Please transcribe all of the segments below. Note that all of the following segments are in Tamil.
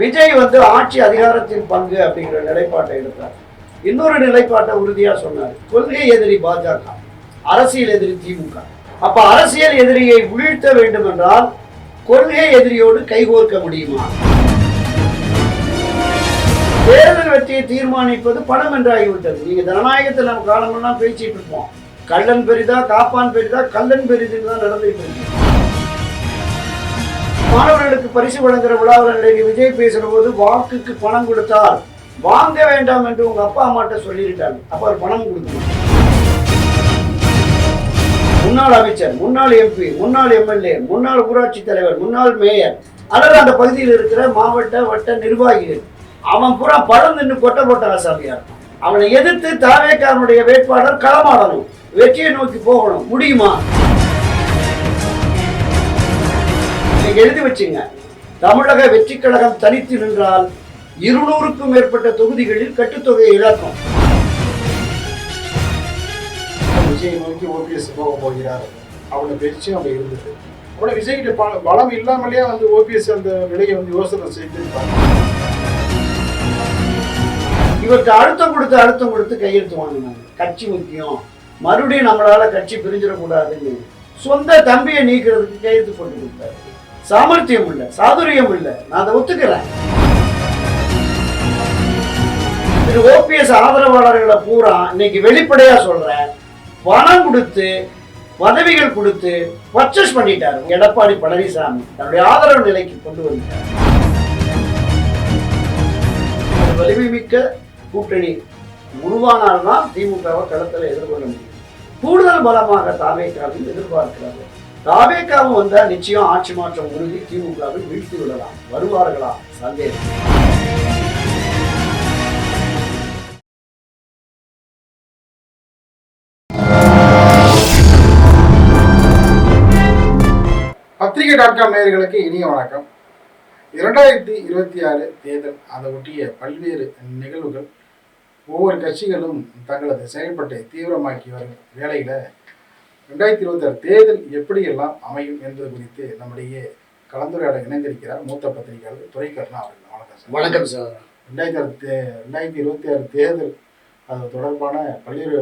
விஜய் வந்து ஆட்சி அதிகாரத்தின் பங்கு அப்படிங்கிற நிலைப்பாட்டை எடுத்தார். இன்னொரு நிலைப்பாட்டை உறுதியா சொன்னார். கொள்கை எதிரி பாஜக அரசியல் எதிரி திமுக. அப்ப அரசியல் எதிரியை வீழ்த்த வேண்டும் என்றால் கொள்கை எதிரியோடு கைகோர்க்க முடியுமா? தேர்தல் வெற்றியை தீர்மானிப்பது பணம் என்றாகிவிட்டது நீங்க ஜனநாயகத்தில் நம்ம காலமெல்லாம் பேசிட்டு இருப்போம். கள்ளன் பெரிதா காப்பான் பெரிதா கள்ளன் பெரிதுன்னு தான் நடந்துட்டு இருக்கு. மாணவர்களுக்கு பரிசு வழங்குற விழாவில் நடிகை விஜய் பேசுற போது வாக்குக்கு பணம் கொடுத்தால் வாங்க வேண்டாம் என்று உங்க அப்பா அம்மாட்ட சொல்லியிருக்காங்க அப்ப அவர் பணம் கொடுக்கணும் முன்னாள் அமைச்சர் முன்னாள் எம்பி முன்னாள் எம்எல்ஏ முன்னாள் ஊராட்சி தலைவர் முன்னாள் மேயர் அல்லது அந்த பகுதியில் இருக்கிற மாவட்ட வட்ட நிர்வாகிகள் அவன் பூரா பழம் நின்று கொட்டை போட்ட ஆசாமியார் அவனை எதிர்த்து தாவேக்காரனுடைய வேட்பாளர் களமாடணும். வெற்றியை நோக்கி போகணும். முடியுமா? நீங்க எழுதி வச்சுங்க. தமிழக வெற்றி கழகம் தனித்து நின்றால் இருநூறுக்கும் மேற்பட்ட தொகுதிகளில் கட்டுத்தொகையை இழக்கும். விஜய் நோக்கி ஓபிஎஸ் போக போகிறார். அவனை பேச்சு அங்க இருந்தது. கூட விஜய்கிட்ட பல பலம் இல்லாமலேயே வந்து ஓபிஎஸ் அந்த நிலையை வந்து யோசனை செய்திருப்பாங்க இவருக்கு அழுத்தம் கொடுத்து அழுத்தம் கொடுத்து கையெழுத்து வாங்கினாங்க கட்சி முக்கியம். மறுபடியும் நம்மளால கட்சி பிரிஞ்சிடக்கூடாதுன்னு சொந்த தம்பியை நீக்கிறதுக்கு கையெழுத்து போட்டு கொடுத்தாரு. சாமர்த்தியம் இல்லை சாதுரியம் இல்லை. நான் அதை ஒத்துக்கிறேன். திரு ஓபிஎஸ் ஆதரவாளர்களை பூரா இன்னைக்கு வெளிப்படையா சொல்றேன். பணம் கொடுத்து பதவிகள் கொடுத்து பர்ச்சேஸ் பண்ணிட்டாரு எடப்பாடி பழனிசாமி. தன்னுடைய ஆதரவு நிலைக்கு கொண்டு வந்தார் வலிமை மிக்க கூட்டணி உருவானால்தான் திமுகவை களத்தில் எதிர்கொள்ள முடியும். கூடுதல் பலமாக தாவேக்காவில் எதிர்பார்க்கிறார்கள். தாவேக்காவும் வந்தால் நிச்சயம் ஆட்சி மாற்றம் உறுதி திமுகவை வீழ்த்தி விடலாம். வருவார்களா? சந்தேகம். பத்திரிகை டாட் காம் நேயர்களுக்கு இனிய வணக்கம். இரண்டாயிரத்தி இருபத்தி ஆறு தேர்தல் அதை ஒட்டிய பல்வேறு நிகழ்வுகள் ஒவ்வொரு கட்சிகளும் தங்களது செயல்பாட்டை தீவிரமாக்கி வரும் வேலையில் ரெண்டாயிரத்தி இருபத்தி ஆறு தேர்தல் எப்படியெல்லாம் அமையும் என்பது குறித்து நம்முடைய கலந்துரையாட இணைந்திருக்கிறார் மூத்த பத்திரிகையாளர் துரைக்கருணா அவர்கள். வணக்கம் சார். வணக்கம் சார். ரெண்டாயிரத்தி ஆறு தே ரெண்டாயிரத்தி இருபத்தி ஆறு தேர்தல் அது தொடர்பான பல்வேறு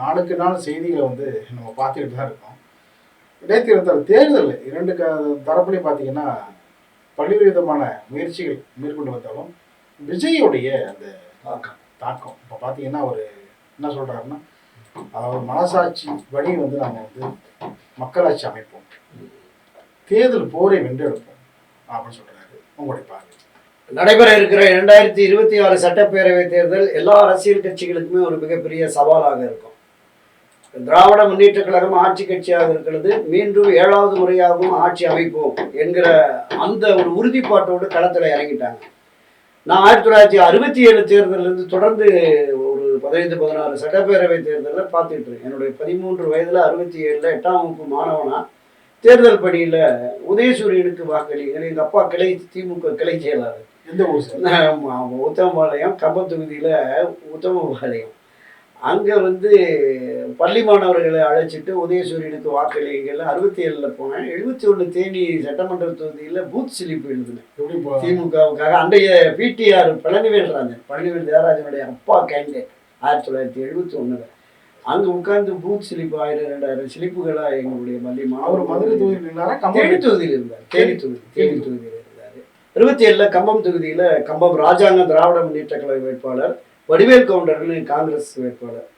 நாளுக்கு நாள் செய்திகளை வந்து நம்ம பார்த்துக்கிட்டு தான் இருக்கோம். ரெண்டாயிரத்தி இருபத்தாறு தேர்தல் இரண்டு க தரப்புலையும் பார்த்தீங்கன்னா பல்வேறு விதமான முயற்சிகள் மேற்கொண்டு வந்தாலும் விஜயோடைய அந்த தாக்கம். தாக்கம் இப்போ பார்த்தீங்கன்னா ஒரு என்ன சொல்கிறாருன்னா அதாவது மனசாட்சி வழி வந்து நாங்கள் வந்து மக்களாட்சி அமைப்போம். தேர்தல் போரை வென்றெடுப்போம் அப்படின்னு சொல்கிறாரு உங்களுடைய பார்வை. நடைபெற இருக்கிற இரண்டாயிரத்தி இருபத்தி ஆறு சட்டப்பேரவை தேர்தல் எல்லா அரசியல் கட்சிகளுக்குமே ஒரு மிகப்பெரிய சவாலாக இருக்கும். திராவிட முன்னேற்ற கழகம் ஆட்சி கட்சியாக இருக்கிறது. மீண்டும் ஏழாவது முறையாகவும் ஆட்சி அமைப்போம் என்கிற அந்த ஒரு உறுதிப்பாட்டோடு களத்தில் இறங்கிட்டாங்க. நான் ஆயிரத்தி தொள்ளாயிரத்தி அறுபத்தி ஏழு தேர்தலிருந்து தொடர்ந்து பதினைந்து பதினாறு சட்டப்பேரவை தேர்தலில் பார்த்துட்டு என்னுடைய பதிமூன்று வயதில் அறுபத்தி ஏழில் எட்டாம் வகுப்பு மாணவனா தேர்தல் பணியில் உதயசூரியனுக்கு வாக்களிங்கள் எங்கள் அப்பா கிளை திமுக கிளை செயலாளர். எந்த ஊர் உத்தமபாளையம் கம்பம் தொகுதியில் உத்தமபாளையம். அங்கே வந்து பள்ளி மாணவர்களை அழைச்சிட்டு உதயசூரியனுக்கு வாக்களிகள் அறுபத்தி ஏழில் போனேன். எழுபத்தி ஒன்று தேனி சட்டமன்ற தொகுதியில் பூத் ஸ்லிப் எழுதினேன். திமுகவுக்காக அன்றைய பிடிஆர் பழனிவேல் ராஜன் பழனிவேல் தேவராஜனுடைய அப்பா கேண்டிடேட். ஆயிரத்தி தொள்ளாயிரத்தி எழுபத்தி ஒன்றில் அங்கே உட்கார்ந்து பூத் ஸ்லிப் ஆயிரம் ரெண்டாயிரம் ஸ்லிப்புகளாக எங்களுடைய பள்ளி அவர் மதுரை தொகுதியில் இருந்தாரா? தேனி தொகுதியில் இருந்தார். தேனி தொகுதி தேனி தொகுதியில் இருந்தார். இருபத்தி ஏழுல கம்பம் தொகுதியில கம்பம் ராஜாங்க திராவிட முன்னேற்ற கழக வேட்பாளர் வடிவேல் கவுண்டர்னு காங்கிரஸ் வேட்பாளர்.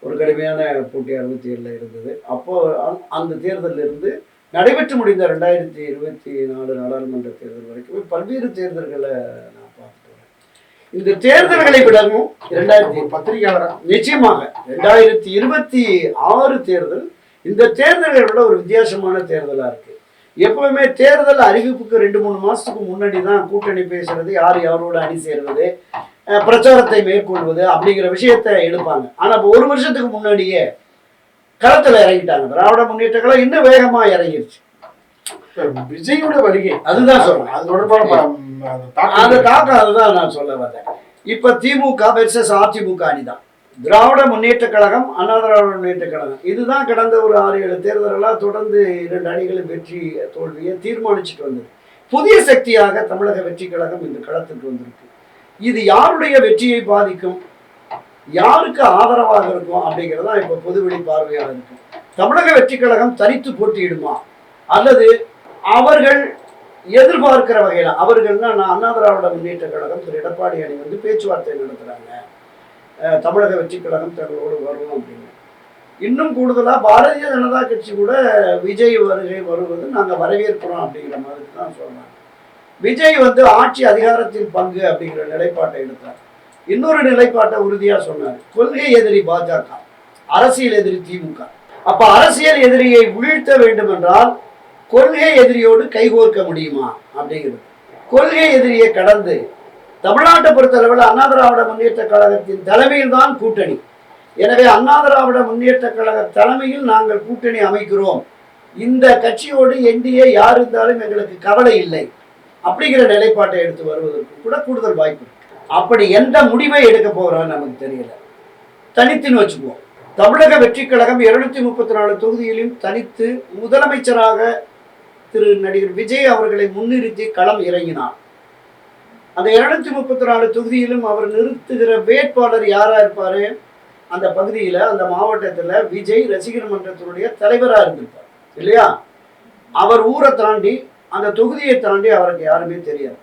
ஒரு கடுமையான போட்டி அறுபத்தி ஏழுல இருந்தது. அப்போ அந்த- அந்த தேர்தலில் இருந்து நடைபெற்று முடிந்த ரெண்டாயிரத்தி இருபத்தி நாலு நாடாளுமன்ற தேர்தல் வரைக்கும் பல்வேறு தேர்தல்களை இந்த தேர்தல்களை விடவும் இரண்டாயிரத்தி பத்திரிகையாளரா? நிச்சயமாக ரெண்டாயிரத்தி இருபத்தி ஆறு தேர்தல் இந்த தேர்தலை விட ஒரு வித்தியாசமான தேர்தலா இருக்கு. எப்பவுமே தேர்தல் அறிவிப்புக்கு ரெண்டு மூணு மாசத்துக்கு முன்னாடி தான் கூட்டணி பேசுறது யார் யாரோட அணி சேர்வது பிரச்சாரத்தை மேற்கொள்வது அப்படிங்கிற விஷயத்தை எடுப்பாங்க. ஆனா இப்போ ஒரு வருஷத்துக்கு முன்னாடியே களத்துல இறங்கிட்டாங்க. திராவிட முன்னேற்ற கழகம் இன்னும் வேகமா இறங்கிருச்சு. விஜயோட வருகை. அதுதான் சொல்றேன். அது தொடர்பான அந்த தாக்கம். அதுதான் நான் சொல்ல வந்தேன். இப்ப திமுக வெர்சஸ் அதிமுக அணிதான். திராவிட முன்னேற்ற கழகம் அண்ணா திராவிட முன்னேற்ற கழகம். இதுதான் கடந்த ஒரு ஆறு ஏழு தேர்தலெல்லாம் தொடர்ந்து இரண்டு அணிகளும் வெற்றி தோல்வியை தீர்மானிச்சுட்டு வந்தது. புதிய சக்தியாக தமிழக வெற்றி கழகம் இந்த களத்துக்கு வந்திருக்கு. இது யாருடைய வெற்றியை பாதிக்கும்? யாருக்கு ஆதரவாக இருக்கும்? அப்படிங்கிறது தான் இப்போ பொதுவெளி பார்வையாக இருக்கு தமிழக வெற்றி கழகம் தனித்து போட்டியிடுமா? அல்லது அவர்கள் எதிர்பார்க்கிற வகையில் அவர்கள்னா நான் அண்ணா திராவிட முன்னேற்ற கழகம் திரு எடப்பாடி அணி வந்து பேச்சுவார்த்தை நடத்துகிறாங்க தமிழக வெற்றி கழகம் தங்களோடு வரும் அப்படின்னு. இன்னும் கூடுதலாக பாரதிய ஜனதா கட்சி கூட விஜய் வருகை வருவது நாங்கள் வரவேற்கிறோம் அப்படிங்கிற மாதிரி தான் சொல்கிறாங்க விஜய் வந்து ஆட்சி அதிகாரத்தின் பங்கு அப்படிங்கிற நிலைப்பாட்டை எடுத்தார். இன்னொரு நிலைப்பாட்டை உறுதியாக சொன்னார். கொள்கை எதிரி பாஜக அரசியல் எதிரி திமுக. அப்போ அரசியல் எதிரியை வீழ்த்த வேண்டும் என்றால் கொள்கை எதிரியோடு கைகோர்க்க முடியுமா? அப்படிங்கிறது. கொள்கை எதிரியை கடந்து தமிழ்நாட்டை பொறுத்தளவில் அண்ணா திராவிட முன்னேற்ற கழகத்தின் தலைமையில் தான் கூட்டணி. எனவே அண்ணா திராவிட முன்னேற்ற கழக தலைமையில் நாங்கள் கூட்டணி அமைக்கிறோம். இந்த கட்சியோடு என்டிஏ யார் இருந்தாலும் எங்களுக்கு கவலை இல்லை. அப்படிங்கிற நிலைப்பாட்டை எடுத்து வருவதற்கு கூட கூடுதல் வாய்ப்பு இருக்கு. அப்படி எந்த முடிவை எடுக்க போகிறான்னு நமக்கு தெரியல. தனித்துன்னு வச்சுக்குவோம். தமிழக வெற்றி கழகம் இருநூத்தி முப்பத்தி நாலு தொகுதியிலும் தனித்து முதலமைச்சராக திரு நடிகர் விஜய் அவர்களை முன்னிறுத்தி களம் இறங்கினார். அந்த இருநூத்தி முப்பத்தி நாலு தொகுதியிலும் அவர் நிறுத்துகிற வேட்பாளர் யாரா இருப்பாரு? அந்த பகுதியில அந்த மாவட்டத்துல விஜய் ரசிகர் மன்றத்தினுடைய தலைவரா இருந்திருப்பார். இல்லையா? அவர் ஊரை தாண்டி அந்த தொகுதியை தாண்டி அவருக்கு யாருமே தெரியாது.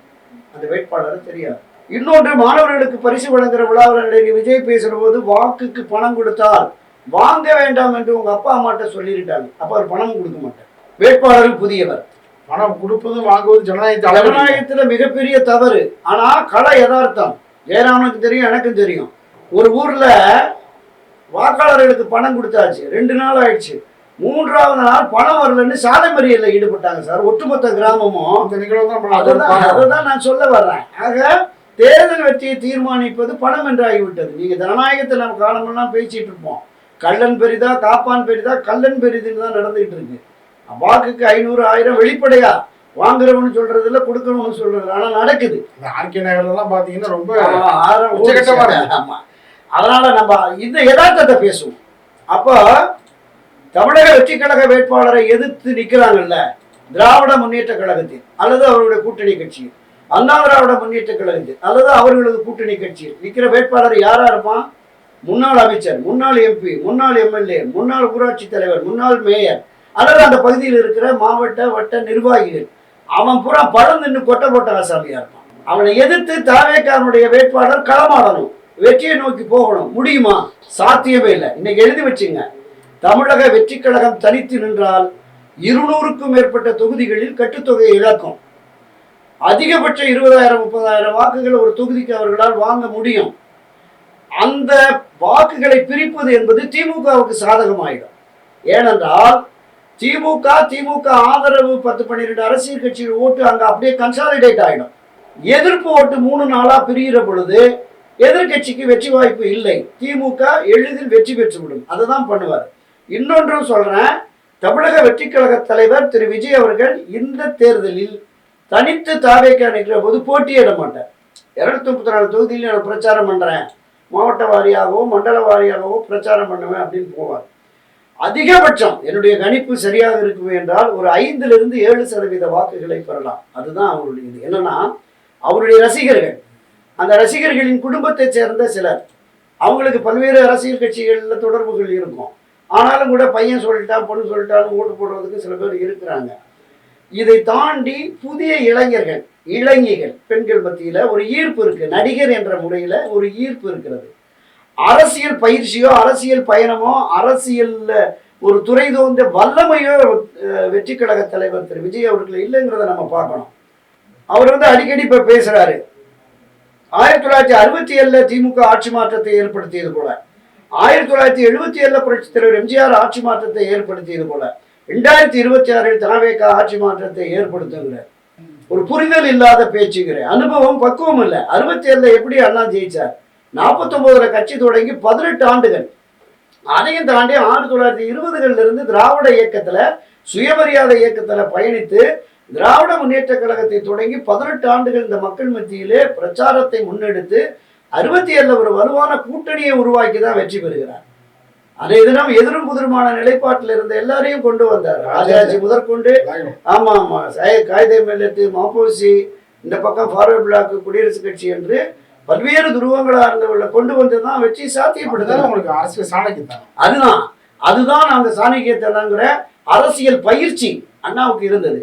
அந்த வேட்பாளர் தெரியாது. இன்னொன்று மாணவர்களுக்கு பரிசு வழங்குற விழாவில் விஜய் பேசுற போது வாக்குக்கு பணம் கொடுத்தால் வாங்க வேண்டாம் என்று உங்க அப்பா அம்மாட்ட சொல்லிட்டாங்க அப்ப அவர் பணம் கொடுக்க மாட்டார். வேட்பாளர் புதியவர். பணம் கொடுப்பதும் வாங்குவது ஜனநாயகத்தை அளவு ஜனநாயகத்துல மிகப்பெரிய தவறு. ஆனா கலை யதார்த்தம். ஜெயராமனுக்கு தெரியும் எனக்கும் தெரியும். ஒரு ஊர்ல வாக்காளர்களுக்கு பணம் கொடுத்தாச்சு. ரெண்டு நாள் ஆயிடுச்சு. மூன்றாவது நாள் பணம் வரலன்னு சாலை மறியல்ல ஈடுபட்டாங்க சார். ஒட்டுமொத்த கிராமமும். நிகழ்வு தான் நான் சொல்ல வர்றேன். ஆக தேர்தல் வெற்றியை தீர்மானிப்பது பணம் என்றாகிவிட்டது. நீங்க ஜனநாயகத்தை நம்ம காலமெல்லாம் பேசிட்டு இருப்போம். கள்ளன் பெரிதா காப்பான் பெரிதா கள்ளன் பெரிதுன்னு தான் நடந்துகிட்டு இருக்கு. வாக்குக்கு ஐநூறு ஆயிரம் வெளிப்படையா வாங்குறவனு சொல்றது இல்ல கொடுக்கணும்னு சொல்றது. ஆனா நடக்குது. இந்த ஆர்கே நகர்ல எல்லாம் பாத்தீங்கன்னா ரொம்ப ஆமா. அதனால நம்ம இந்த யதார்த்தத்தை பேசுவோம். அப்போ தமிழக வெற்றி கழக வேட்பாளரை எதிர்த்து நிக்கிறாங்கல்ல திராவிட முன்னேற்ற கழகத்தில் அல்லது அவருடைய கூட்டணி கட்சியில். அண்ணா திராவிட முன்னேற்ற கழகத்தில் அல்லது அவர்களது கூட்டணி கட்சியில். நிக்கிற வேட்பாளர் யாரா இருப்பான்? முன்னாள் அமைச்சர் முன்னாள் எம்பி முன்னாள் எம்எல்ஏ முன்னாள் ஊராட்சி தலைவர் முன்னாள் மேயர் அல்லது அந்த பகுதியில் இருக்கிற மாவட்ட வட்ட நிர்வாகிகள் அவன் பூரா பழம் நின்று கொட்டை போட்ட ஆசாமியா இருப்பான். அவனை எதிர்த்து தாவேக்காரனுடைய வேட்பாளர் களமாடணும். வெற்றியை நோக்கி போகணும். முடியுமா? சாத்தியமே இல்லை. இன்னைக்கு எழுதி வச்சுங்க. தமிழக வெற்றி கழகம் தனித்து நின்றால் இருநூறுக்கும் மேற்பட்ட தொகுதிகளில் கட்டுத்தொகையை இழக்கும். அதிகபட்சம் இருபதாயிரம் முப்பதாயிரம் வாக்குகளை ஒரு தொகுதிக்கு அவர்களால் வாங்க முடியும். அந்த வாக்குகளை பிரிப்பது என்பது திமுகவுக்கு சாதகமாயிடும். ஏனென்றால் திமுக திமுக ஆதரவு பத்து பன்னிரெண்டு அரசியல் கட்சிகள் ஓட்டு அங்க அப்படியே கன்சாலிடேட் ஆகிடும் எதிர்ப்பு ஓட்டு மூணு நாளா பிரிகிற பொழுது எதிர்க்கட்சிக்கு வெற்றி வாய்ப்பு இல்லை. திமுக எளிதில் வெற்றி பெற்றுவிடும் அதை தான் பண்ணுவார். இன்னொன்றும் சொல்றேன். தமிழக வெற்றி கழக தலைவர் திரு விஜய் அவர்கள் இந்த தேர்தலில் தனித்து தாவேக்கா நிற்கிற போது போட்டியிட மாட்டார். இருநூத்தி முப்பத்தி நாலு தொகுதியில் நான் பிரச்சாரம் பண்றேன். மாவட்ட வாரியாகவோ மண்டல வாரியாகவோ பிரச்சாரம் பண்ணுவேன் அப்படின்னு போவார். அதிகபட்சம் என்னுடைய கணிப்பு சரியாக இருக்கும் என்றால் ஒரு ஐந்திலிருந்து ஏழு சதவீத வாக்குகளை பெறலாம். அதுதான் அவருடைய இது. என்னன்னா அவருடைய ரசிகர்கள். அந்த ரசிகர்களின் குடும்பத்தைச் சேர்ந்த சிலர். அவங்களுக்கு பல்வேறு அரசியல் கட்சிகளில் தொடர்புகள் இருக்கும். ஆனாலும் கூட பையன் சொல்லிட்டான் பொண்ணு சொல்லிட்டான்னு ஓட்டு போடுறதுக்கு சில பேர் இருக்கிறாங்க. இதை தாண்டி புதிய இளைஞர்கள் இளைஞர்கள் பெண்கள் மத்தியில் ஒரு ஈர்ப்பு இருக்கு. நடிகர் என்ற முறையில் ஒரு ஈர்ப்பு இருக்கிறது. அரசியல் பயிற்சியோ அரசியல் பயணமோ அரசியல்ல ஒரு துறை தோந்த வல்லமையோ வெற்றி கழக தலைவர் திரு. விஜய் அவர்கள் இல்லைங்கிறத நம்ம பார்க்கணும். அவர் வந்து அடிக்கடி இப்ப பேசுறாரு. ஆயிரத்தி தொள்ளாயிரத்தி அறுபத்தி ஏழுல திமுக ஆட்சி மாற்றத்தை ஏற்படுத்தியது போல. ஆயிரத்தி தொள்ளாயிரத்தி எழுபத்தி ஏழுல புரட்சி தலைவர் எம்ஜிஆர் ஆட்சி மாற்றத்தை ஏற்படுத்தியது போல. ரெண்டாயிரத்தி இருபத்தி ஆறில் தனவேக்கா ஆட்சி மாற்றத்தை ஏற்படுத்துங்கிற. ஒரு புரிதல் இல்லாத பேச்சுங்கிற. அனுபவம் பக்குவம் இல்லை. அறுபத்தி ஏழுல எப்படி அண்ணா ஜெயிச்சார்? நாற்பத்தொன்பதுல கட்சி தொடங்கி பதினெட்டு ஆண்டுகள். அதையும் தாண்டி ஆயிரத்தி தொள்ளாயிரத்தி இருபதுகள்ல இருந்து திராவிட இயக்கத்துல சுயமரியாதை இயக்கத்துல பயணித்து திராவிட முன்னேற்ற கழகத்தை தொடங்கி பதினெட்டு ஆண்டுகள் இந்த மக்கள் மத்தியிலே பிரச்சாரத்தை முன்னெடுத்து அறுபத்தி ஏழுல ஒரு வலுவான கூட்டணியை உருவாக்கி தான் வெற்றி பெறுகிறார். அன்றைய தினம் எதிரும் புதிருமான நிலைப்பாட்டில் இருந்த எல்லாரையும் கொண்டு வந்தார். ராஜாஜி முதற்கொண்டு. ஆமா ஆமா. சாய- காகித மில்லத்து மாப்போசி இந்த பக்கம் ஃபார்வர்ட் பிளாக் குடியரசுக் கட்சி என்று பல்வேறு துருவங்களா இருந்தவர்களை கொண்டு வந்து தான் வச்சு அதுதானே சாத்தியப்படுத்தாங்க உங்களுக்கு அரசியல் சாணக்கியத்தான் அதுதான் அதுதான் அந்த சாணக்கியத்தனங்கிற அரசியல் பயிற்சி அண்ணாவுக்கு இருந்தது.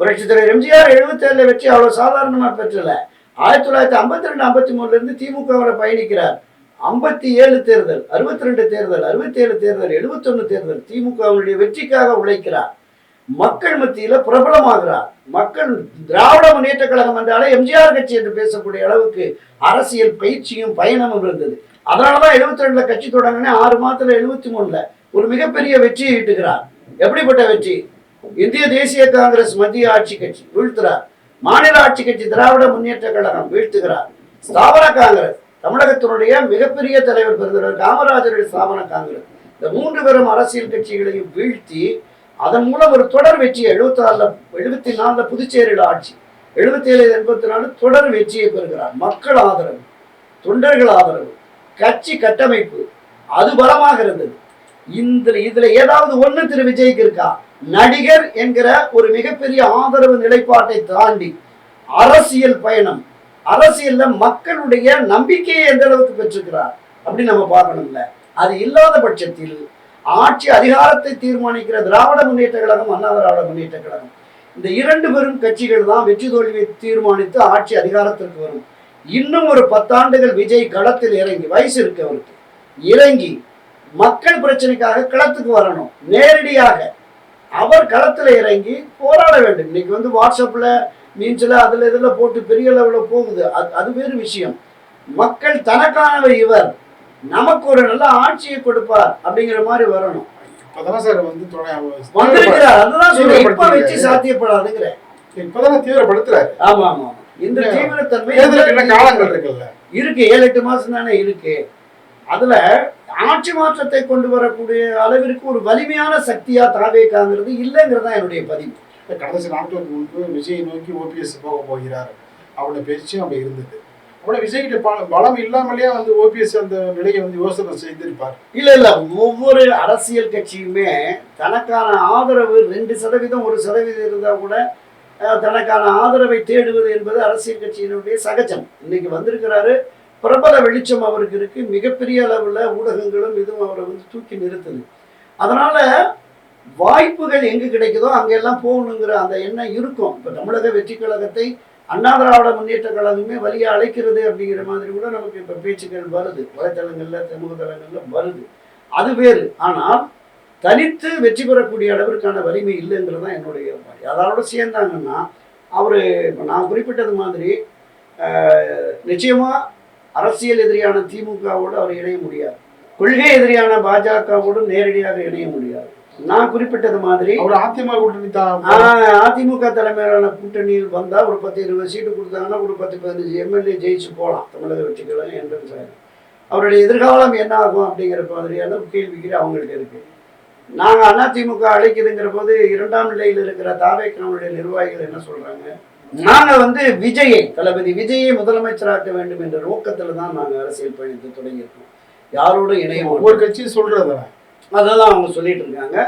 புரட்சி தலைவர் எம்ஜிஆர் எழுபத்தேழுல வச்சு அவ்வளவு சாதாரணமா பெற்றல. ஆயிரத்தி தொள்ளாயிரத்தி ஐம்பத்தி ரெண்டு ஐம்பத்தி மூணுல இருந்து திமுகவில் பயணிக்கிறார். ஐம்பத்தி ஏழு தேர்தல் அறுபத்தி ரெண்டு தேர்தல் அறுபத்தி ஏழு தேர்தல் எழுபத்தொன்னு தேர்தல் திமுகவுடைய வெற்றிக்காக உழைக்கிறார். மக்கள் மத்தியில பிரபலமாகிறார். மக்கள் திராவிட முன்னேற்ற கழகம் என்றாலே எம்ஜிஆர் கட்சி என்று பேசக்கூடிய அளவுக்கு அரசியல் பயிற்சியும் பயணமும் இருந்தது. அதனாலதான் எழுபத்தி ரெண்டுல கட்சி தொடங்கினே ஆறு மாதத்துல எழுபத்தி மூணுல ஒரு மிகப்பெரிய வெற்றியை ஈட்டுகிறார். எப்படிப்பட்ட வெற்றி? இந்திய தேசிய காங்கிரஸ் மத்திய ஆட்சி கட்சி வீழ்த்துறார். மாநில ஆட்சி கட்சி திராவிட முன்னேற்ற கழகம் வீழ்த்துகிறார். ஸ்தாபன காங்கிரஸ் தமிழகத்தினுடைய மிகப்பெரிய தலைவர் பெருந்தவர் காமராஜருடைய ஸ்தாபன காங்கிரஸ். இந்த மூன்று பெரும் அரசியல் கட்சிகளையும் வீழ்த்தி அதன் மூலம் ஒரு தொடர் வெற்றி எழுபத்தி நாலுல எழுபத்தி நாலுல புதுச்சேரியில் ஆட்சி எழுபத்தி ஏழு எண்பத்தி நாலு தொடர் வெற்றியை பெறுகிறார். மக்கள் ஆதரவு தொண்டர்கள் ஆதரவு கட்சி கட்டமைப்பு அது பலமாக இருந்தது. இந்த இதுல ஏதாவது ஒண்ணு திரு விஜய்க்கு இருக்கா? நடிகர் என்கிற ஒரு மிகப்பெரிய ஆதரவு நிலைப்பாட்டை தாண்டி அரசியல் பயணம் அரசியல்ல மக்களுடைய நம்பிக்கையை எந்த அளவுக்கு பெற்றிருக்கிறார் அப்படின்னு நம்ம பார்க்கணும்ல. அது இல்லாத பட்சத்தில் ஆட்சி அதிகாரத்தை தீர்மானிக்கிற திராவிட முன்னேற்ற கழகம் அண்ணா திராவிட முன்னேற்ற கழகம். இந்த இரண்டு பெரும் கட்சிகள் தான் வெற்றி தோல்வியை தீர்மானித்து ஆட்சி அதிகாரத்திற்கு வரும். இன்னும் ஒரு பத்தாண்டுகள் விஜய் களத்தில் இறங்கி வயசு இருக்கு அவருக்கு. இறங்கி மக்கள் பிரச்சனைக்காக களத்துக்கு வரணும். நேரடியாக அவர் களத்தில் இறங்கி போராட வேண்டும். இன்னைக்கு வந்து வாட்ஸ்அப்பில் மீன்ஸில் அதில் இதில் போட்டு பெரிய லெவலில் போகுது. அது அது வேறு விஷயம். மக்கள் தனக்கானவர் இவர். நமக்கு ஒரு நல்ல ஆட்சியை கொடுப்பார் அப்படிங்கிற மாதிரி வரணும். இப்பதான் சார் வந்து துணை- வந்திருக்கிறார். அதுதான் சொல்றேன். இப்ப தீவிரப்படுத்தி வச்சு சாத்தியப்படாதுங்கிற. இப்பதானே தீவிரப்படுத்துறாரு. ஆமா ஆமா. இந்த தீவிரத்தன்மை காலங்கள் இருக்குல்ல? இருக்கு. ஏழு எட்டு மாசம் தானே இருக்கு. அதுல ஆட்சி மாற்றத்தை கொண்டு வரக்கூடிய அளவிற்கு ஒரு வலிமையான சக்தியா தாவேக்காங்கிறது இல்லைங்கிறது தான் என்னுடைய பதிவு இந்த கடைசி நாட்களுக்கு முன்பு விஜய் நோக்கி ஓபிஎஸ் போக போகிறார். அவருடைய பேச்சும் அப்படி இருந்தது. அப்புறம் விஜய்கிட்ட பலம் இல்லாமலே வந்து ஓபிஎஸ் அந்த நிலையை வந்து யோசனை செய்திருப்பார். இல்ல இல்ல ஒவ்வொரு அரசியல் கட்சியுமே தனக்கான ஆதரவு ரெண்டு சதவீதம் ஒரு சதவீதம் இருந்தா கூட தனக்கான ஆதரவை தேடுவது என்பது அரசியல் கட்சியினுடைய சகஜம். இன்னைக்கு வந்திருக்கிறாரு. பிரபல வெளிச்சம் அவருக்கு இருக்கு. மிகப்பெரிய அளவுல ஊடகங்களும் இதுவும் அவரை வந்து தூக்கி நிறுத்துது. அதனால வாய்ப்புகள் எங்கு கிடைக்குதோ அங்கெல்லாம் போகணுங்கிற அந்த எண்ணம் இருக்கும். இப்ப தமிழக வெற்றி கழகத்தை அண்ணா திராவிட முன்னேற்ற கழகமே வழியை அழைக்கிறது அப்படிங்கிற மாதிரி கூட நமக்கு இப்போ பேச்சுக்கள் வருது. வலைத்தளங்களில் சமூக தளங்களில் வருது. அது வேறு. ஆனால் தனித்து வெற்றி பெறக்கூடிய அளவிற்கான வலிமை இல்லைங்கிறது தான் என்னுடைய மாதிரி அதோட சேர்ந்தாங்கன்னா அவர் இப்போ நான் குறிப்பிட்டது மாதிரி நிச்சயமாக அரசியல் எதிரியான திமுகவோடு அவர் இணைய முடியாது. கொள்கை எதிரியான பாஜகவோடு நேரடியாக இணைய முடியாது. நான் குறிப்பிட்டது மாதிரி அவர் அதிமுக கூட்டணி அதிமுக தலைமையிலான கூட்டணியில் வந்தா ஒரு பத்து இருபது சீட்டு கொடுத்தாங்கன்னா ஒரு பத்து பதினஞ்சு எம்எல்ஏ ஜெயிச்சு போகலாம் தமிழக வெற்றி கழகம் என்ட்ரன்ஸ் ஆயிடும் அவருடைய எதிர்காலம் என்ன ஆகும் அப்படிங்கிற மாதிரியான கேள்விக்கு அவங்கள்ட்ட இருக்கு. நாங்க அதிமுக அழைக்குதுங்கிற போது இரண்டாம் நிலையில் இருக்கிற தாவேக்கனுடைய நிர்வாகிகள் என்ன சொல்றாங்க? நாங்க வந்து விஜயை தளபதி விஜயை முதலமைச்சராக்க வேண்டும் என்ற நோக்கத்துல தான் நாங்க அரசியல் பயணத்தை தொடங்கியிருக்கோம். யாரோடும் இணைய. ஒவ்வொரு கட்சியும் சொல்றது அதெல்லாம் அவங்க சொல்லிட்டு இருக்காங்க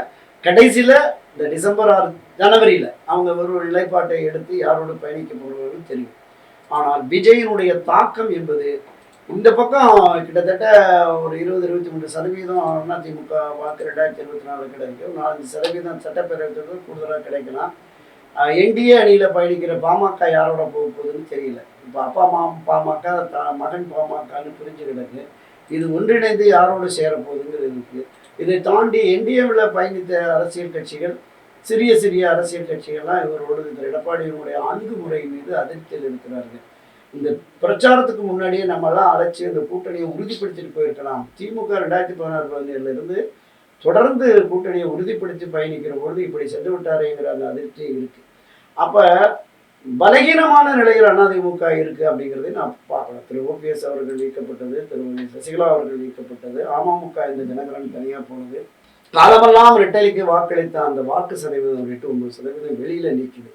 கடைசியில் இந்த டிசம்பர் ஆறு ஜனவரியில் அவங்க ஒரு நிலைப்பாட்டை எடுத்து யாரோடு பயணிக்க போகிறவர்கள் தெரியும். ஆனால் விஜயினுடைய தாக்கம் என்பது இந்த பக்கம் கிட்டத்தட்ட ஒரு இருபது இருபத்தி மூணு சதவீதம் அதிமுக வாக்கு ரெண்டாயிரத்தி இருபத்தி நாலு கிடைக்கும். நாலஞ்சு சதவீதம் சட்டப்பேரவை தேர்தல் கூடுதலாக கிடைக்கலாம் என்டிஏ அணியில் பயணிக்கிற பாமக யாரோட போக போகுதுன்னு தெரியல. இப்போ அப்பா அம்மா பாமக த- மகன் பாமகன்னு பிரிஞ்சு கிடக்கு. இது ஒன்றிணைந்து யாரோடு சேரப்போகுதுங்கிறது இருக்குது இதை தாண்டி என்டிஏவில் பயணித்த அரசியல் கட்சிகள் சிறிய சிறிய அரசியல் கட்சிகள்லாம் இவரோடு இந்த எடப்பாடியினுடைய அணுகுமுறை மீது அதிருப்தியில் இருக்கிறார்கள். இந்த பிரச்சாரத்துக்கு முன்னாடியே நம்மலாம் அழைச்சி இந்த கூட்டணியை உறுதிப்படுத்திட்டு போயிருக்கலாம். திமுக ரெண்டாயிரத்தி பதினாறு பதினேழுல இருந்து தொடர்ந்து கூட்டணியை உறுதிப்படுத்தி பயணிக்கிற பொழுது இப்படி சென்று விட்டாரேங்கிற அந்த அதிருப்தி இருக்கு. அப்போ பலகீனமான நிலையில் அதிமுக இருக்கு அப்படிங்கிறதை நான் பார்க்கலாம் திரு ஓபிஎஸ் அவர்கள் நீக்கப்பட்டது திரு சசிகலா அவர்கள் நீக்கப்பட்டது அமமுக இந்த தினகரன் தனியா போனது. காலமெல்லாம் ரெட்டலிக்கு வாக்களித்த அந்த வாக்கு சதவீதம் ஒரு எட்டு ஒன்பது சதவீதம் வெளியில நீக்குது.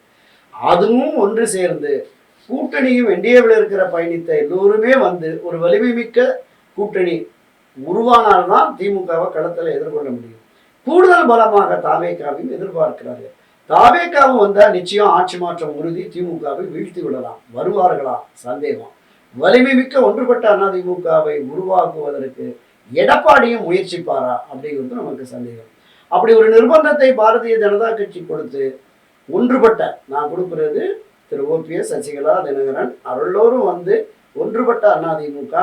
அதுவும் ஒன்று சேர்ந்து கூட்டணியும் என்டிஏவில் இருக்கிற பயணித்த எல்லோருமே வந்து ஒரு வலிமை மிக்க கூட்டணி உருவானால்தான் திமுகவை களத்தில் எதிர்கொள்ள முடியும். கூடுதல் பலமாக தாவேக்காவையும் எதிர்பார்க்கிறார்கள். தாவேக்காவும் வந்தால் நிச்சயம் ஆட்சி மாற்றம் உறுதி திமுகவை வீழ்த்தி விடலாம். வருவார்களா? சந்தேகம். வலிமை மிக்க ஒன்றுபட்ட அதிமுகவை உருவாக்குவதற்கு எடப்பாடியும் முயற்சிப்பாரா? அப்படிங்கிறது நமக்கு சந்தேகம். அப்படி ஒரு நிர்பந்தத்தை பாரதிய ஜனதா கட்சி கொடுத்து ஒன்றுபட்ட நான் கொடுக்குறது திரு ஓபிஎஸ் சசிகலா தினகரன் அருளோரும் வந்து ஒன்றுபட்ட அதிமுக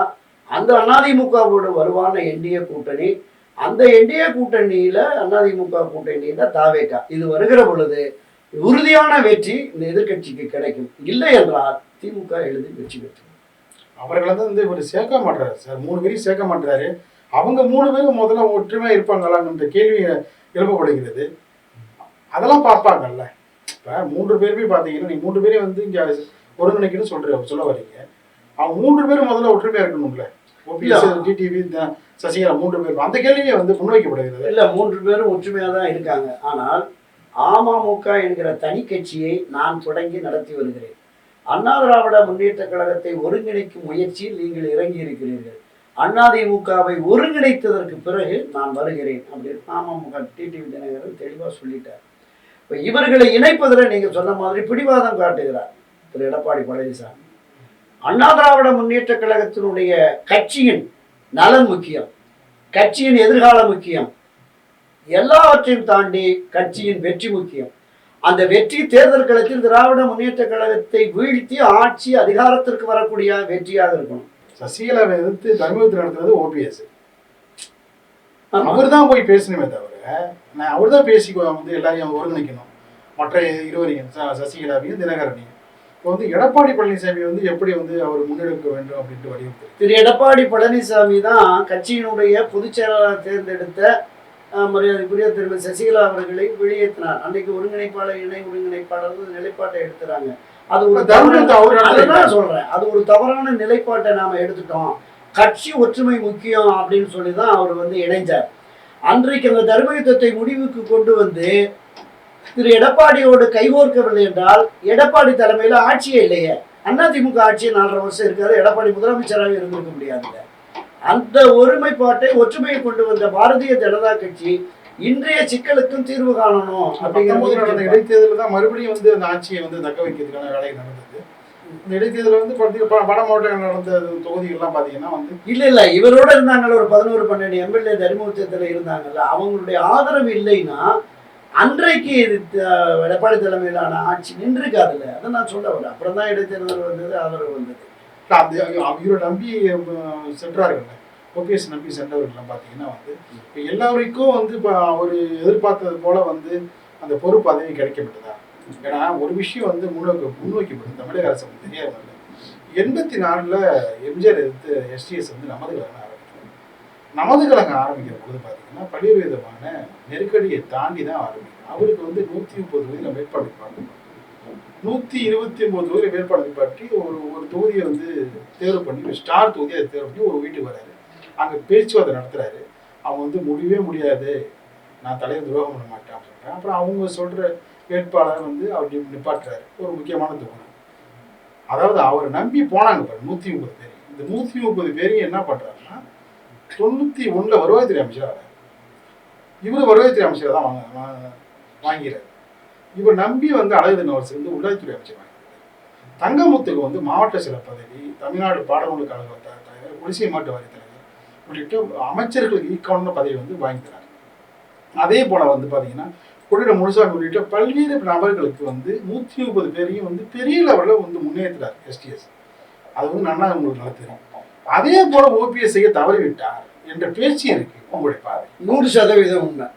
அந்த அதிமுகவோடு வருவான என்டிஏ கூட்டணி அந்த என்டிஏ கூட்டணியில அதிமுக கூட்டணியில தாவேக்கா. இது வருகிற பொழுது உறுதியான வெற்றி இந்த எதிர்க்கட்சிக்கு கிடைக்கும். இல்லை என்றால் திமுக எளிதில் வெற்றி பெற்று. அவர்களை வந்து இவர் சேர்க்க மாட்டாரு சார். மூணு பேரையும் சேர்க்க மாட்டாரு அவங்க மூணு பேரும் முதல்ல ஒற்றுமையா இருப்பாங்களான்ற கேள்வி எழுப்பப்படுகிறது. அதெல்லாம் பார்ப்பாங்கல்ல. இப்போ மூன்று பேருமே பார்த்தீங்கன்னா நீ மூன்று பேரையும் வந்து இங்கே ஒருங்கிணைக்கணும்னு சொல்ற சொல்ல வரீங்க அவங்க மூன்று பேரும் முதல்ல ஒற்றுமையா இருக்கணும்ல. ஓபிஎஸ் டிடிவி சசிகலா மூன்று பேரும். அந்த கேள்வியை வந்து முன்வைக்கப்படுகிறது. இல்ல மூன்று பேரும் ஒற்றுமையாக தான் இருக்காங்க. ஆனால் அமமுக என்கிற தனி கட்சியை நான் தொடங்கி நடத்தி வருகிறேன். அண்ணா திராவிட முன்னேற்ற கழகத்தை ஒருங்கிணைக்கும் முயற்சியில் நீங்கள் இறங்கி இருக்கிறீர்கள். அதிமுகவை ஒருங்கிணைத்ததற்கு பிறகு நான் வருகிறேன் அப்படின்னு அமமுக டிடிவி தினகரன் தெளிவாக சொல்லிட்டார். இப்போ இவர்களை இணைப்பதில் நீங்கள் சொன்ன மாதிரி பிடிவாதம் காட்டுகிறார் திரு எடப்பாடி பழனிசாமி. அண்ணா திராவிட முன்னேற்ற கழகத்தினுடைய கட்சியின் நலன் முக்கியம். கட்சியின் எதிர்காலம் முக்கியம். எல்லாவற்றையும் தாண்டி கட்சியின் வெற்றி முக்கியம். அந்த வெற்றி தேர்தல் களத்தில் திராவிட முன்னேற்ற கழகத்தை வீழ்த்தி ஆட்சி அதிகாரத்திற்கு வரக்கூடிய வெற்றியாக இருக்கணும். சசிகலாவை எதிர்த்து தர்மபுரத்தில் நடத்துறது ஓபிஎஸ். அவர் தான் போய் பேசணுமே தவிர நான் அவர் தான் பேசி வந்து எல்லாரையும் ஒருங்கிணைக்கணும். மற்ற இருவரையும் சசிகலாவையும் தினகரனையும். இப்போ வந்து எடப்பாடி பழனிசாமி வந்து எப்படி வந்து அவர் முன்னெடுக்க வேண்டும் அப்படின்ட்டு வலியுறுத்து திரு எடப்பாடி பழனிசாமி தான் கட்சியினுடைய பொதுச் செயலாளர் தேர்ந்தெடுத்த மரியாதைக்குரிய திருமதி சசிகலா அவர்களை வெளியேற்றினார். அன்னைக்கு ஒருங்கிணைப்பாளர் இணை ஒருங்கிணைப்பாளர் நிலைப்பாட்டை எடுத்துறாங்க. அது ஒரு தவறான- சொல்றேன். அது ஒரு தவறான நிலைப்பாட்டை நாம எடுத்துட்டோம். கட்சி ஒற்றுமை முக்கியம் அப்படின்னு சொல்லி தான் அவர் வந்து இணைஞ்சார். அன்றைக்கு அந்த தர்ம யுத்தத்தை முடிவுக்கு கொண்டு வந்து திரு எடப்பாடியோடு கைகோர்க்கவில்லை என்றால் எடப்பாடி தலைமையில ஆட்சியே இல்லையே. அதிமுக ஆட்சி நாலரை வருஷம் இருக்காது எடப்பாடி முதலமைச்சராக இருந்திருக்க முடியாதுங்க. அந்த ஒருமைப்பாட்டை ஒற்றுமையை கொண்டு வந்த பாரதிய ஜனதா கட்சி இன்றைய சிக்கலுக்கும் தீர்வு காணணும் நடந்த அப்படிங்கிறது இடைத்தேர்தலில் தான் மறுபடியும் வந்து அந்த ஆட்சியை வந்து தக்க வைக்கிறதுக்கான வேலை நடந்தது. இந்த இடைத்தேர்தல் வந்து பார்த்தீங்கன்னா வட மாவட்டம் நடந்த தொகுதிகள்லாம் பார்த்தீங்கன்னா வந்து இல்ல இல்ல இவரோட இருந்தாங்கல்ல ஒரு பதினோரு பன்னெண்டு எம்எல்ஏ தர்மபுரத்துல இருந்தாங்கல்ல அவங்களுடைய ஆதரவு இல்லைன்னா அன்றைக்கு எடப்பாடி தலைமையிலான ஆட்சி நின்றுக்காதுல்ல அதை நான் சொல்ல வரேன் அப்புறம் தான் இடைத்தேர்தல் வந்தது ஆதரவு வந்தது. இல்ல, இவரை நம்பி சென்றார்கள் ஓபிஎஸ் நம்பி சென்றவர்கள்லாம் பார்த்தீங்கன்னா வந்து இப்போ எல்லாருக்கும் வந்து இப்போ அவர் எதிர்பார்த்தது போல வந்து அந்த பொறுப்பு பதவி கிடைக்கப்பட்டதா? ஏன்னா ஒரு விஷயம் வந்து முன்னோக்கி முன்னோக்கிப்படும் தமிழக அரசு வந்து தெரியாது எண்பத்தி நாலில் எம்ஜிஆர் எதிர்த்து எஸ்டிஎஸ் வந்து நமது கழகம் நமது கழகம் ஆரம்பிக்கிற போது பார்த்தீங்கன்னா பல்வேறு விதமான நெருக்கடியை தாண்டி தான் ஆரம்பிக்கும். அவருக்கு வந்து நூற்றி முப்பது தொகுதியில் வேட்பாளர் பாட்டு. நூற்றி இருபத்தி ஒம்பது தொகுதியில் வேட்பாளர் பாட்டி ஒரு ஒரு தொகுதியை வந்து தேர்வு பண்ணி ஸ்டார் தொகுதியை தேர்வு பண்ணி ஒரு வீட்டுக்கு வராரு. அங்கே பேச்சுவார்த்தை நடத்துறாரு. அவங்க வந்து முடியவே முடியாது. நான் தலைவர் துரோகம் பண்ண மாட்டேன் அப்படின்னு அப்புறம் அவங்க சொல்கிற வேட்பாளர் வந்து அவர் நிப்பாட்டுறாரு. ஒரு முக்கியமான தொகுதி. அதாவது அவரை நம்பி போனாங்க பாரு நூற்றி முப்பது பேர். இந்த நூற்றி முப்பது பேரையும் என்ன பண்ணுறாருன்னா தொண்ணூற்றி ஒன்றில் வருவாய்த்துறை அமைச்சராக இவர் வருவாய்த்துறை அமைச்சராக தான் வாங்க வாங்கிறார். இவர் நம்பி வந்து அழகு தினவரசு வந்து உள்ளாட்சித்துறை அமைச்சர் வாங்கினார் தங்கமுத்துக்கு வந்து மாவட்ட சில பதவி தமிழ்நாடு பாடநூல் கழக தலைவர் குடிசை மாட்டு வாரிய தலைவர் உள்ளிட்ட அமைச்சர்களுக்கு ஈக்கான பதவி வந்து வாங்கிக்கிறார் அதே போல வந்து பாத்தீங்கன்னா கொள்ளிட முழுசாமி உள்ளிட்ட பல்வேறு நபர்களுக்கு வந்து நூற்றி முப்பது பேரையும் வந்து பெரிய லெவலில் வந்து முன்னேற்றுறார் எஸ்டிஎஸ் அது வந்து நன்னா உங்களுக்கு நல்லா தெரியும். அதே போல ஓபிஎஸ் செய்ய தவறிவிட்டார் என்ற பேச்சு எனக்கு உங்களுடைய பார்வை. நூறு சதவீதம் உண்மை.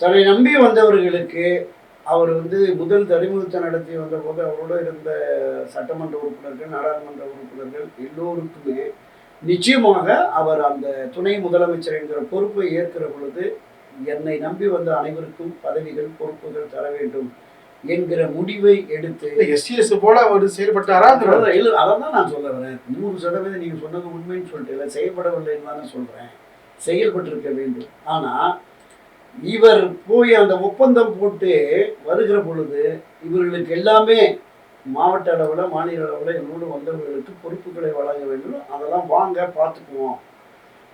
தன்னை நம்பி வந்தவர்களுக்கு அவர் வந்து முதல் தரிமுகத்தை நடத்தி வந்தபோது அவரோட இருந்த சட்டமன்ற உறுப்பினர்கள் நாடாளுமன்ற உறுப்பினர்கள் எல்லோருக்குமே நிச்சயமாக அவர் அந்த துணை முதலமைச்சர் என்கிற பொறுப்பை ஏற்கிற பொழுது என்னை நம்பி வந்த அனைவருக்கும் பதவிகள் பொறுப்புகள் தர வேண்டும். என்கிற முடிவை எடுத்து எஸ்டிஎஸ் போல அவர் செயல்பட்டாரா இல்ல, அதான் நான் சொல்ல வரேன். நூறு சதவீதம் நீங்க சொன்னது உண்மைன்னு சொல்லிட்டு இல்லை செயல்படவில்லைன்னு தானே சொல்றேன். செயல்பட்டிருக்க வேண்டும். ஆனா இவர் போய் அந்த ஒப்பந்தம் போட்டு வருகிற பொழுது இவர்களுக்கு எல்லாமே மாவட்ட அளவில் மாநில அளவில் என்னோடு வந்தவர்களுக்கு பொறுப்புகளை வழங்க வேண்டும். அதெல்லாம் வாங்க பார்த்துக்குவோம்.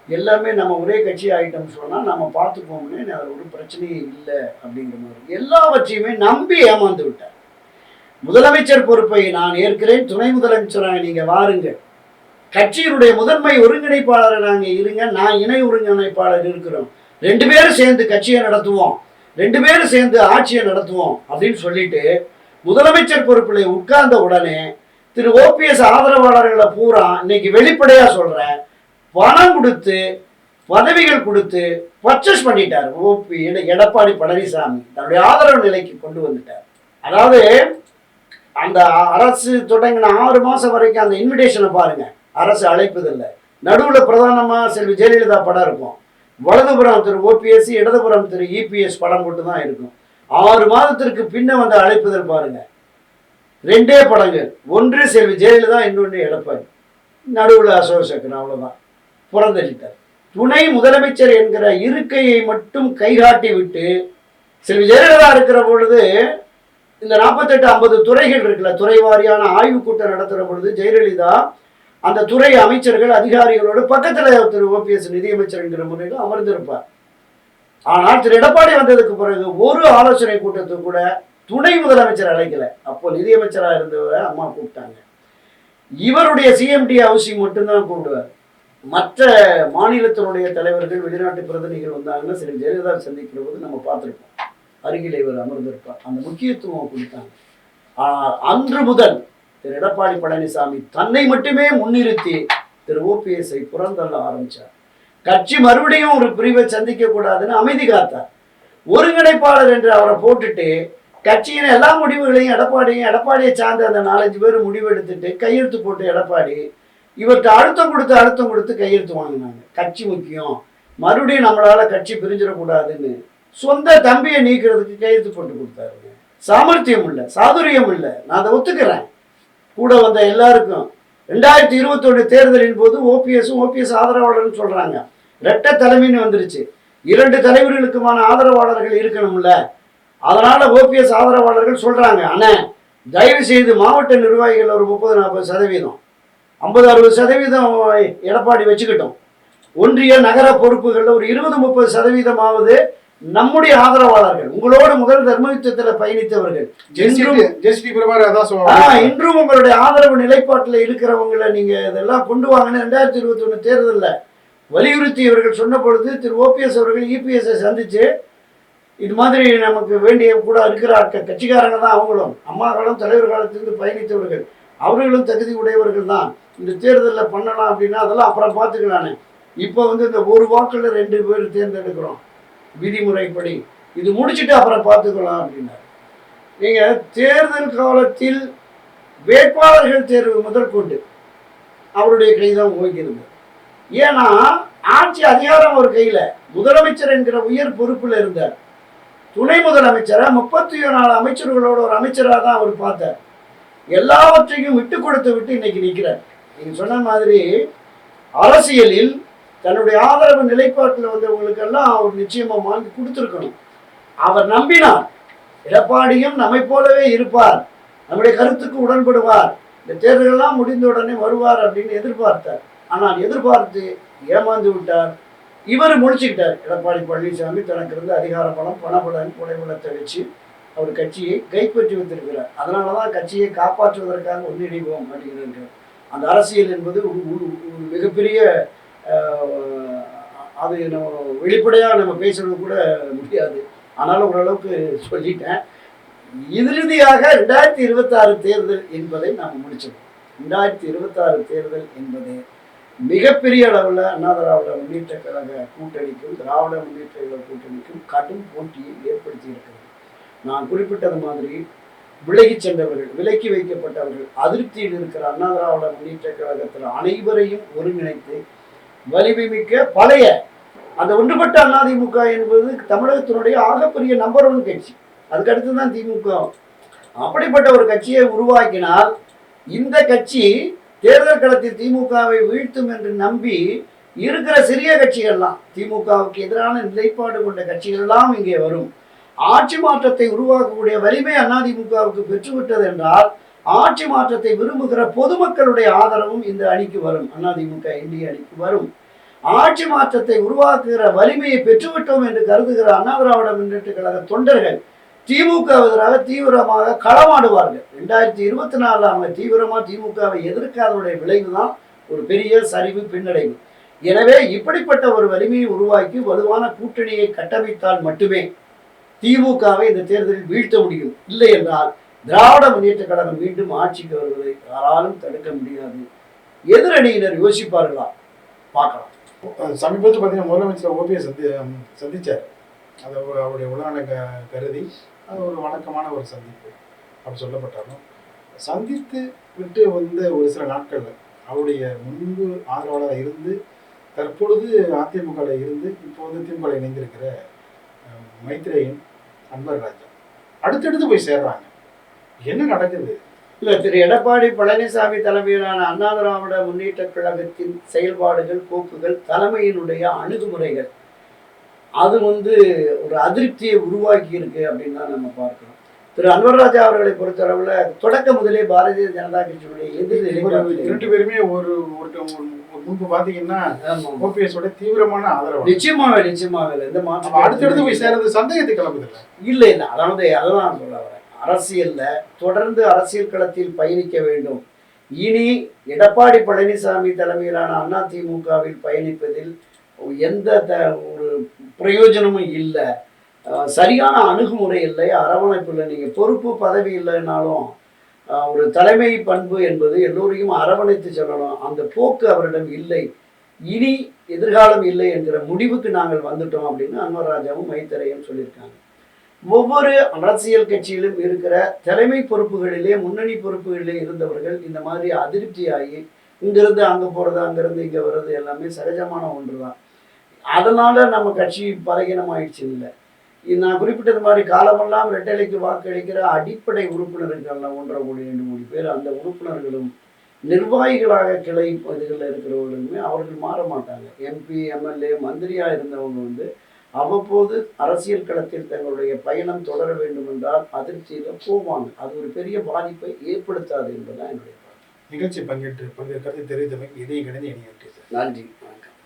எல்லாமே நம்ம ஒரே கட்சி ஆகிட்டோம்னு சொன்னால் நம்ம பார்த்துப்போம்னு அதில் ஒரு பிரச்சனையே இல்லை அப்படிங்கிற மாதிரி. எல்லாவற்றையுமே நம்பி ஏமாந்து விட்டார். முதலமைச்சர் பொறுப்பை நான் ஏற்கிறேன். துணை முதலமைச்சராக நீங்கள் வாருங்கள். கட்சியினுடைய முதன்மை ஒருங்கிணைப்பாளரை நாங்கள் இருங்க. நான் இணை ஒருங்கிணைப்பாளர் இருக்கிறோம். ரெண்டு பேரும் சேர்ந்து கட்சியை நடத்துவோம். ரெண்டு பேரும் சேர்ந்து ஆட்சியை நடத்துவோம் அப்படின்னு சொல்லிட்டு முதலமைச்சர் பொறுப்பில் உட்கார்ந்த உடனே திரு ஓபிஎஸ் ஆதரவாளர்களை பூரா இன்னைக்கு வெளிப்படையாக சொல்கிறேன் பணம் கொடுத்து பதவிகள் கொடுத்து பர்ச்சேஸ் பண்ணிட்டார். ஓபி எடப்பாடி பழனிசாமி. தன்னுடைய ஆதரவு நிலைக்கு கொண்டு வந்துட்டார். அதாவது அந்த அரசு தொடங்கின ஆறு மாதம் வரைக்கும் அந்த இன்விடேஷனை பாருங்க. அரசு அழைப்பதில்லை. நடுவில் பிரதானமாக செல்வி ஜெயலலிதா படம் இருக்கும். வலதுபுறம் திரு ஓபிஎஸ் இடதுபுறம் திரு இபிஎஸ் படம் போட்டு தான் இருக்கும். ஆறு மாதத்திற்கு பின்ன வந்த அழைப்புதல் பாருங்க. ரெண்டே படங்கள். ஒன்று செல்வி ஜெயலலிதா இன்னொன்று எடப்பாடி. நடுவில் அசோக் சக்கரன் அவ்வளோதான் புறந்தளித்தார் துணை முதலமைச்சர் என்கிற இருக்கையை மட்டும் கைகாட்டி விட்டு செல்வி ஜெயலலிதா இருக்கிற பொழுது இந்த நாற்பத்தெட்டு ஐம்பது துறைகள் இருக்குல்ல துறை வாரியான ஆய்வுக் கூட்டம் நடத்துகிற பொழுது ஜெயலலிதா அந்த துறை அமைச்சர்கள் அதிகாரிகளோடு பக்கத்தில் திரு ஓபிஎஸ் நிதியமைச்சர் என்கிற முறையில் அமர்ந்திருப்பார். ஆனால் திரு எடப்பாடி வந்ததுக்கு பிறகு ஒரு ஆலோசனை கூட்டத்துக்கு கூட துணை முதலமைச்சர் அழைக்கல. அப்போ நிதியமைச்சராக இருந்தவரை அம்மா கூப்பிட்டாங்க. இவருடைய சிஎம்டி ஹவுசிங் மட்டும்தான் கூப்பிடுவார். மற்ற மாநிலத்தினுடைய தலைவர்கள் வெளிநாட்டு பிரதிநிதிகள் வந்தாங்கன்னா சரி ஜெயலலிதா சந்திக்கிற போது நம்ம பார்த்துருப்போம். அருகில் இவர் அமர்ந்திருப்பார். அந்த முக்கியத்துவம் கொடுத்தாங்க. ஆனால் அன்று முதல் திரு எடப்பாடி பழனிசாமி தன்னை மட்டுமே முன்னிறுத்தி திரு ஓபிஎஸ்ஐ புறந்தள்ள ஆரம்பிச்சார். கட்சி மறுபடியும் ஒரு பிரிவை சந்திக்க கூடாதுன்னு அமைதி காத்தார். ஒருங்கிணைப்பாளர் என்று அவரை போட்டுட்டு கட்சியின் எல்லா முடிவுகளையும் எடப்பாடியும் எடப்பாடியை சார்ந்த அந்த நாலஞ்சு பேர் முடிவு எடுத்துட்டு கையெழுத்து போட்டு எடப்பாடி இவர்கிட்ட அழுத்தம் கொடுத்து அழுத்தம் கொடுத்து கையெழுத்து வாங்கினாங்க. கட்சி முக்கியம். மறுபடியும் நம்மளால கட்சி பிரிஞ்சிடக்கூடாதுன்னு சொந்த தம்பியை நீக்கிறதுக்கு கையெழுத்து போட்டு கொடுத்தாருங்க. சாமர்த்தியம் இல்லை சாதுரியம் இல்லை. நான் அதை ஒத்துக்கிறேன். கூட வந்த எல்லாருக்கும் ரெண்டாயிரத்தி இருபத்தொன்று தேர்தலின் போது ஓபிஎஸும் ஓபிஎஸ் ஆதரவாளர்னு சொல்றாங்க. ரெட்ட தலைமைன்னு வந்துருச்சு. இரண்டு தலைவர்களுக்குமான ஆதரவாளர்கள் இருக்கணும்ல. அதனால ஓபிஎஸ் ஆதரவாளர்கள் சொல்றாங்க ஆனால் தயவு செய்து மாவட்ட நிர்வாகிகள் ஒரு முப்பது நாற்பது சதவீதம். ஐம்பது அறுபது சதவீதம் எடப்பாடி வச்சுக்கிட்டோம். ஒன்றிய நகர பொறுப்புகளில் ஒரு இருபது முப்பது சதவீதமாவது நம்முடைய ஆதரவாளர்கள் உங்களோடு முதல் தர்மயுத்தத்தில் பயணித்தவர்கள். இன்றும் உங்களுடைய ஆதரவு நிலைப்பாட்டில் இருக்கிறவங்களை நீங்க இதெல்லாம் கொண்டு வாங்கன்னு ரெண்டாயிரத்தி இருபத்தி ஒன்று தேர்தலில் வலியுறுத்தி இவர்கள் சொன்ன பொழுது திரு. ஓபிஎஸ் அவர்கள் இபிஎஸ்ஐ சந்திச்சு இது மாதிரி நமக்கு வேண்டிய கூட இருக்கிற கட்சிக்காரங்க தான் அவங்களும். அம்மா காலம் தலைவர் காலத்திலிருந்து பயணித்தவர்கள். அவர்களும் தகுதி உடையவர்கள் தான். இந்த தேர்தலில் பண்ணலாம் அப்படின்னா அதெல்லாம் அப்புறம் பார்த்துக்கலானே இப்போ வந்து இந்த ஒரு வாக்கில் ரெண்டு பேர் தேர்ந்தெடுக்கிறோம். விதிமுறைப்படி. இது முடிச்சுட்டு அப்புறம் பார்த்துக்கலாம் அப்படின்னாரு. நீங்கள் தேர்தல் காலத்தில் வேட்பாளர்கள் தேர்வு முதல் கொண்டு அவருடைய கைதான் ஓய்கிறது ஏன்னா ஆட்சி அதிகாரம் ஒரு கையில் முதலமைச்சர் என்கிற உயர் பொறுப்பில் இருந்தார். துணை முதலமைச்சரை முப்பத்தி நாலு அமைச்சர்களோட ஒரு அமைச்சராக தான் அவர் பார்த்தார். எல்லாவற்றையும் விட்டு கொடுத்து விட்டு இன்னைக்கு நிற்கிறார். நீங்கள் சொன்ன மாதிரி அரசியலில் தன்னுடைய ஆதரவு நிலைப்பாட்டில் வந்தவங்களுக்கெல்லாம் அவர் நிச்சயமாக வாங்கி கொடுத்துருக்கணும். அவர் நம்பினார். எடப்பாடியும் நம்மை போலவே இருப்பார். நம்முடைய கருத்துக்கு உடன்படுவார். இந்த தேர்தலெல்லாம் முடிந்த உடனே வருவார் அப்படின்னு எதிர்பார்த்தார். ஆனால் எதிர்பார்த்து ஏமாந்து விட்டார். இவர் முடிச்சுக்கிட்டார் எடப்பாடி பழனிசாமி தனக்கு இருந்த அதிகார பலம் பணபலன் குடைபலத்தை வச்சு அவர் கட்சியை கைப்பற்றி வந்திருக்கிறார் அதனால தான் கட்சியை காப்பாற்றுவதற்காக ஒன்றிணைவோம் அப்படிங்கிறார் அந்த அரசியல் என்பது ஒரு- ஒரு- மிகப்பெரிய அது நம்ம வெளிப்படையாக நம்ம பேசுறது கூட முடியாது. ஆனாலும் ஓரளவுக்கு சொல்லிட்டேன். இறுதியாக ரெண்டாயிரத்தி இருபத்தாறு தேர்தல் என்பதை நாம் முடிச்சோம் ரெண்டாயிரத்தி இருபத்தாறு தேர்தல் என்பது மிகப்பெரிய அளவில் அண்ணா திராவிட முன்னேற்ற கழக கூட்டணிக்கும் திராவிட முன்னேற்ற கழக கூட்டணிக்கும் கடும் போட்டியை ஏற்படுத்தி இருக்கிறது. நான் குறிப்பிட்டது மாதிரி விலகி சென்றவர்கள் விலக்கி வைக்கப்பட்டவர்கள் அதிருப்தியில் இருக்கிற அண்ணா திராவிட முன்னேற்ற கழகத்தில் அனைவரையும் ஒருங்கிணைத்து வலிமை மிக்க பழைய அந்த ஒன்றுபட்ட அதிமுக என்பது தமிழகத்தினுடைய ஆகப்பெரிய நம்பர் ஒன் கட்சி. அதுக்கடுத்து தான் திமுக. அப்படிப்பட்ட ஒரு கட்சியை உருவாக்கினால் இந்த கட்சி தேர்தல் களத்தில் திமுகவை வீழ்த்தும் என்று நம்பி இருக்கிற சிறிய கட்சிகள்லாம் திமுகவுக்கு எதிரான நிலைப்பாடு கொண்ட கட்சிகள்லாம் இங்கே வரும். ஆட்சி மாற்றத்தை உருவாக்கக்கூடிய வலிமை அதிமுகவுக்கு பெற்றுவிட்டது என்றால் ஆட்சி மாற்றத்தை விரும்புகிற பொதுமக்களுடைய ஆதரவும் இந்த அணிக்கு வரும். அதிமுக இந்திய அணிக்கு வரும். ஆட்சி மாற்றத்தை உருவாக்குகிற வலிமையை பெற்றுவிட்டோம் என்று கருதுகிற அண்ணா திராவிட முன்னேற்ற கழக தொண்டர்கள் திமுக எதிராக தீவிரமாக களமாடுவார்கள். ரெண்டாயிரத்தி இருபத்தி நாலில் அவங்க தீவிரமாக திமுகவை எதிர்க்காதனுடைய விளைவு தான் ஒரு பெரிய சரிவு பின்னடைவு. எனவே இப்படிப்பட்ட ஒரு வலிமையை உருவாக்கி வலுவான கூட்டணியை கட்டமைத்தால் மட்டுமே திமுகவை இந்த தேர்தலில் வீழ்த்த முடியும். இல்லை என்றால் திராவிட முன்னேற்ற கழகம் மீண்டும் ஆட்சிக்கு வருவதை யாராலும் தடுக்க முடியாது. எதிரணியினர் யோசிப்பார்களா? பார்க்கலாம். சமீபத்தில் பார்த்தீங்கன்னா முதலமைச்சர் ஓபிஎஸ் சந்தி சந்திச்சார். அதை அவருடைய உலகனை க கருதி அது ஒரு வணக்கமான ஒரு சந்திப்பு அப்படி சொல்லப்பட்டாலும் சந்தித்து விட்டு வந்த ஒரு சில நாட்களில் அவருடைய முன்பு ஆதரவாளராக இருந்து தற்பொழுது அதிமுகவில் இருந்து இப்போ வந்து திமுக இணைந்திருக்கிற அஹ், மைத்ரேயன் அன்பர் ராஜா. அடுத்தடுத்து போய் சேர்றாங்க. என்ன நடக்குது? இல்லை திரு எடப்பாடி பழனிசாமி தலைமையிலான அண்ணா திராவிட முன்னேற்ற கழகத்தின் செயல்பாடுகள் போக்குகள் தலைமையினுடைய அணுகுமுறைகள். அது வந்து ஒரு அதிருப்தியை உருவாக்கி இருக்கு அப்படின்னு தான் நம்ம பார்க்கிறோம். திரு அன்வர்ராஜா அவர்களை பொறுத்தளவுல தொடக்க முதலே பாரதிய ஜனதா கட்சியினுடைய எதிர் இரண்டு பேருமே ஒரு முன்பு பாத்தீங்கன்னா ஆமா. ஓபிஎஸ் உடைய தீவிரமான ஆதரவு நிச்சயமாக இல்லை. இந்த மாற்றம் அடுத்தடுத்து போய் சேர்றது சந்தேகத்தை கிளம்புதில்ல இல்ல இல்ல. அதாவது அதான் சொல்ல வரேன். அரசியல்ல தொடர்ந்து அரசியல் களத்தில் பயணிக்க வேண்டும். இனி எடப்பாடி பழனிசாமி தலைமையிலான அண்ணா திமுகவில் பயணிப்பதில் எந்த ஒரு பிரயோஜனமும் இல்லை. சரியான அணுகுமுறை இல்லை. அரவணைப்பு இல்லை நீங்கள் பொறுப்பு பதவி இல்லைனாலும் ஒரு தலைமை பண்பு என்பது எல்லோரையும் அரவணைத்து செல்லணும். அந்த போக்கு அவரிடம் இல்லை. இனி எதிர்காலம் இல்லை என்கிற முடிவுக்கு நாங்கள் வந்துட்டோம் அப்படின்னு அன்வராஜாவும் மைத்தரையும் சொல்லியிருக்காங்க. ஒவ்வொரு அரசியல் கட்சியிலும் இருக்கிற தலைமை பொறுப்புகளிலே முன்னணி பொறுப்புகளிலே இருந்தவர்கள் இந்த மாதிரி அதிருப்தியாகி இங்கிருந்து அங்கே போகிறது அங்கிருந்து இங்கே வர்றது எல்லாமே சகஜமான ஒன்று தான் அதனால நம்ம கட்சி பலகீனமாயிடுச்சு இல்லை. நான் குறிப்பிட்டது மாதிரி காலமெல்லாம் ரெட்டலைக்கு வாக்களிக்கிற அடிப்படை உறுப்பினர்கள்லாம் ஒன்றரை கோடி ரெண்டு கோடி பேர் அந்த உறுப்பினர்களும் நிர்வாகிகளாக கிளை இதுகளில் இருக்கிறவர்களுமே அவர்கள் மாற மாட்டாங்க. எம்பி எம்எல்ஏ மந்திரியாக இருந்தவங்க வந்து அவ்வப்போது அரசியல் களத்தில் தங்களுடைய பயணம் தொடர வேண்டும் என்றால் அதிர்ச்சியில் போவாங்க. அது ஒரு பெரிய பாதிப்பை ஏற்படுத்தாது என்பதுதான் என்னுடைய. நிகழ்ச்சி பங்கேற்று பங்கு கருத்தை தெரிவித்தமைக்கு இதையும் கிடைந்து நன்றி வணக்கம்.